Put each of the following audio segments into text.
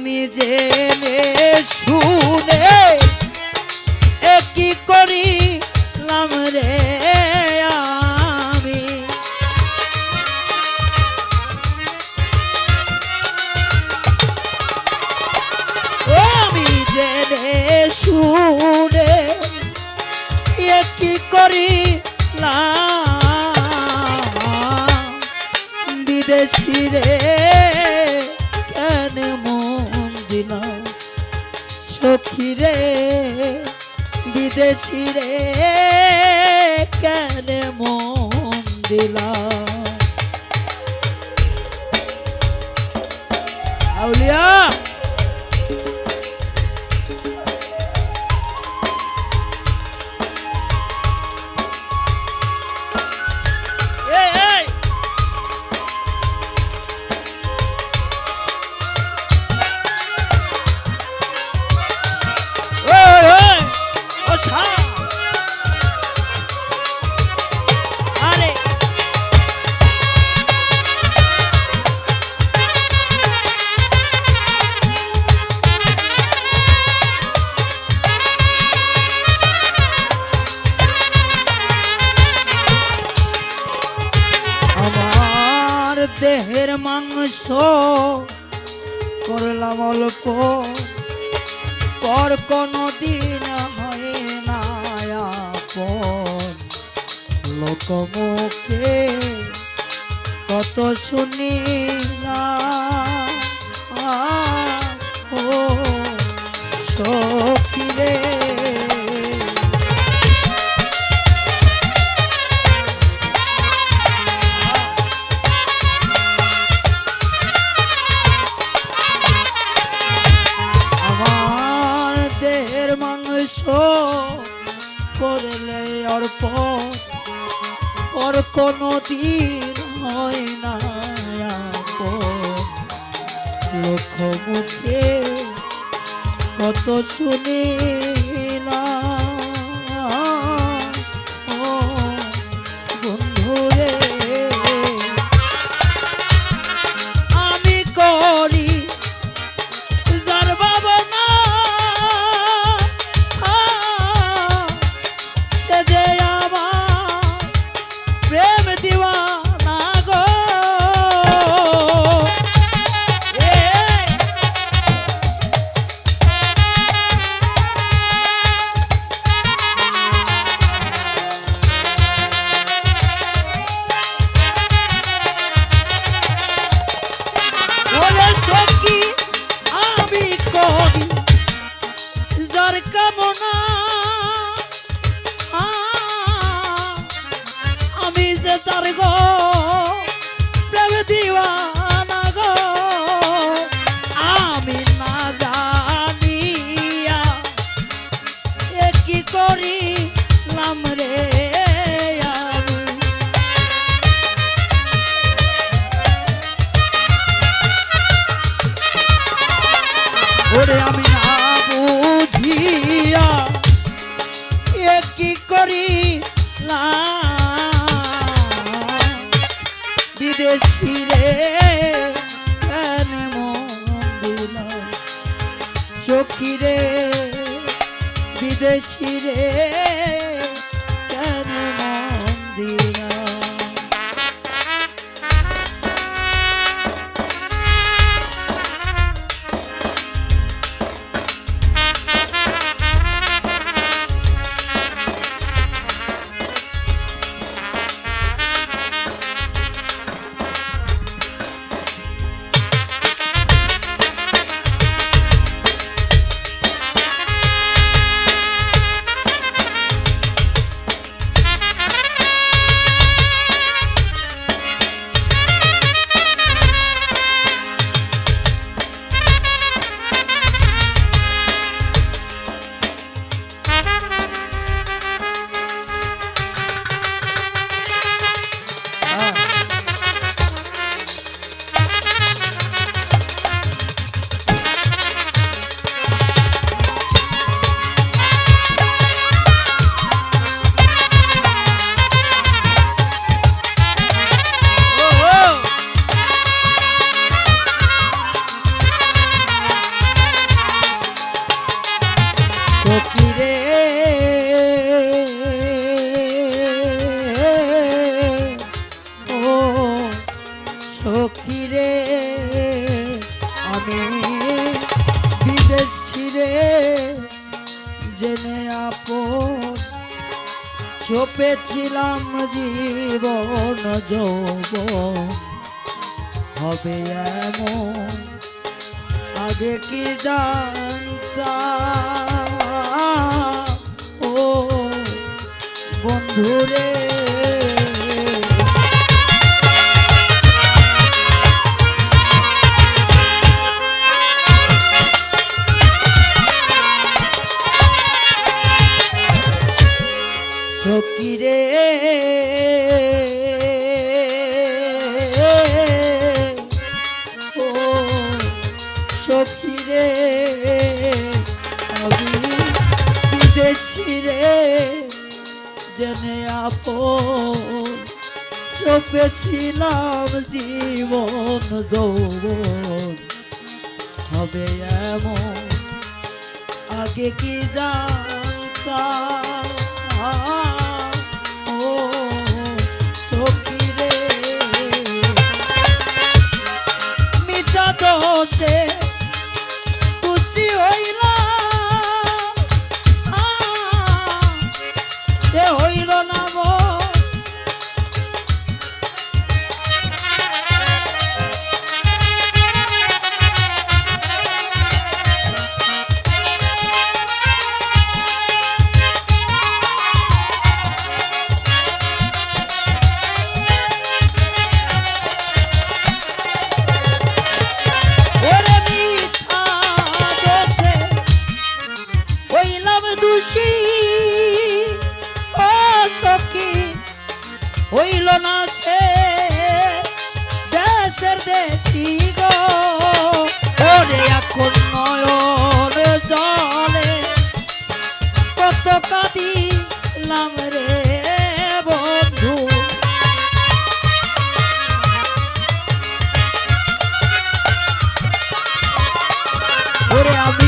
আমি জেনে শুনে কি করিলাম রে আমি? আমি জেনে শুনে কি করিলাম? বিদেশি রে সখী রে বিদেশি রে কেন মন দিলাম লোকমুখে কত শুনিলাম। ও সখী রে আমার দেহের মাংস করলে অর্প পর কোনো দিন হয় না লক্ষ্য লোক মুখে কত শুনি চোখি রে বিদেশি রে কেন মন সপেছিলাম জীবন যৌব হবে এমন আগে কি জানতা ও বন্ধুরে সকিরে ও সখিরে আমি জীবন যৌবন। হবে এমন আগে কি জানতাম? ও মিঠা রে মিছা দোষে হইল না সে দেশের দেশি গো। ওরে এখন নয়ন জলে কত কাঁদিলাম রে বন্ধু। ওরে আমি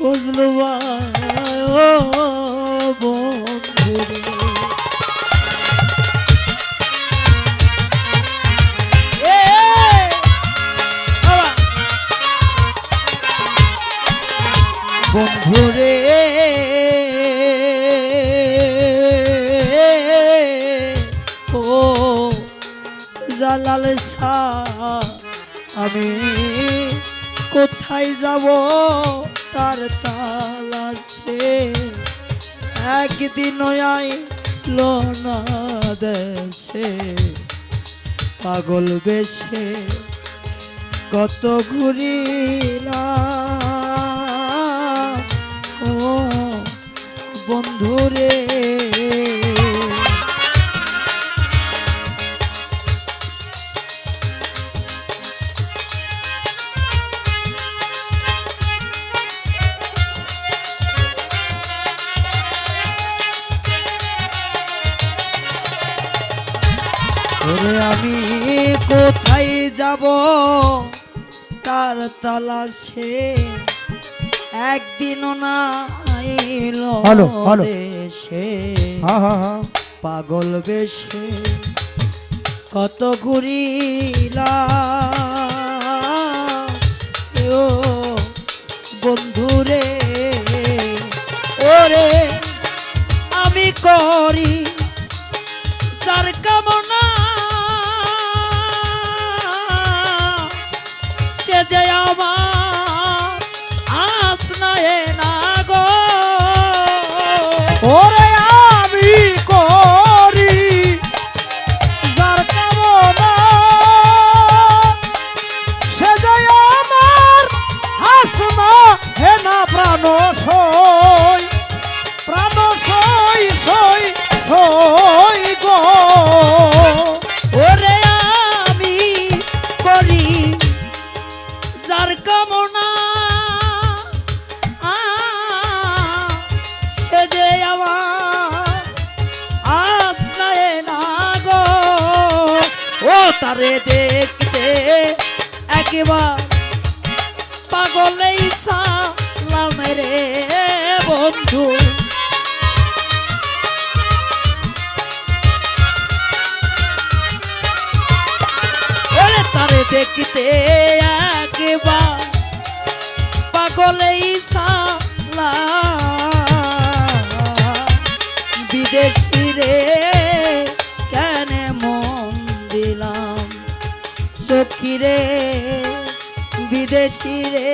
ও বন্ধুরে ও জালাল শাহ আমি কোথায় যাব? তার তাল আছে। একদিন আইল না দেশে। পাগল বেশে কত ঘুরিলা ও বন্ধুরে ওরে আমি কোথায় যাব? তার তালাশে একদিনও না আইলো। দেশে। পাগল বেশে কত ঘুরিলা বন্ধুরে ওরে আমি করি যার কামনা প্রাণ সই প্রাণ সই সই আমি করি যার সে যে আমার আশ্রয় না ও তারে দেখতে একবার পাগলেই সালাম রে বন্ধু। তারে দেখতে একবার পাগলেই বিদেশি রে, কেন মন দিলাম? সখী রে, বিদেশি রে।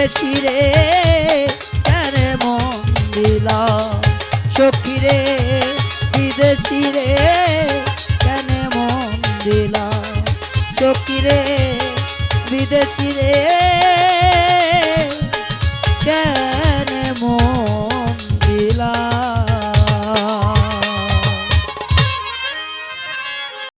বিদেশি রে, কেন মন দিলাম সখী রে, বিদেশি রে, কেন মন দিলাম সখী রে, বিদেশি রে